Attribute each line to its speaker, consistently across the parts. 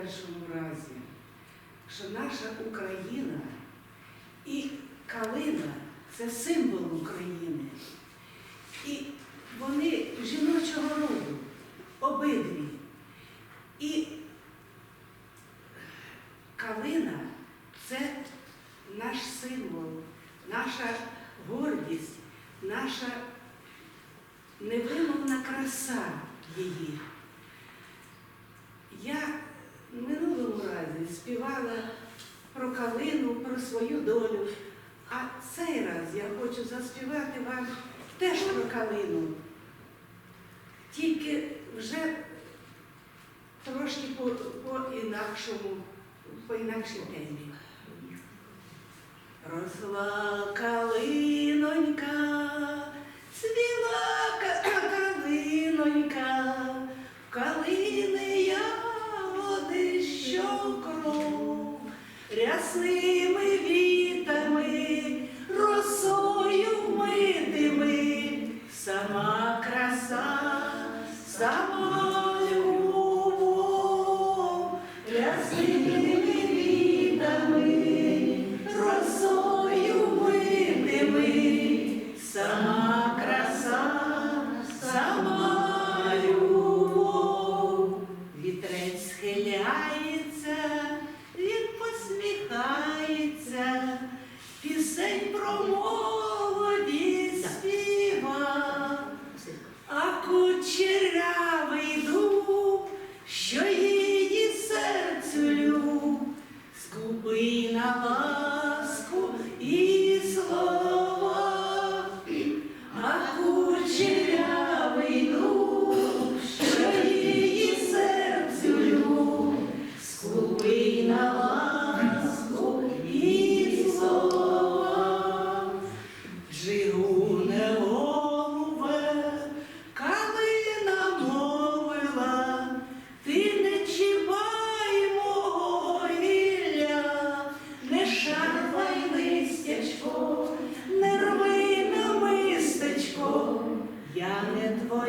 Speaker 1: першому разі, що наша Україна і калина це символ України. І вони жіночого роду, обидві. І калина це наш символ, наша гордість, наша невимовна краса її. Я в минулому разі співала про калину, про свою долю, а цей раз я хочу заспівати вам теж про калину. Тільки вже трошки по, по інакшому, по інакшій темі. Росла калинонька, цвіла ка- калинонька, рясними вітами, про молодість співа, а кучерявий дуб, що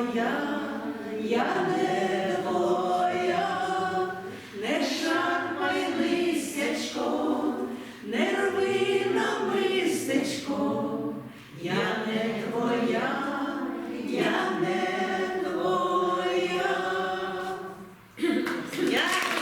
Speaker 1: моя, я не.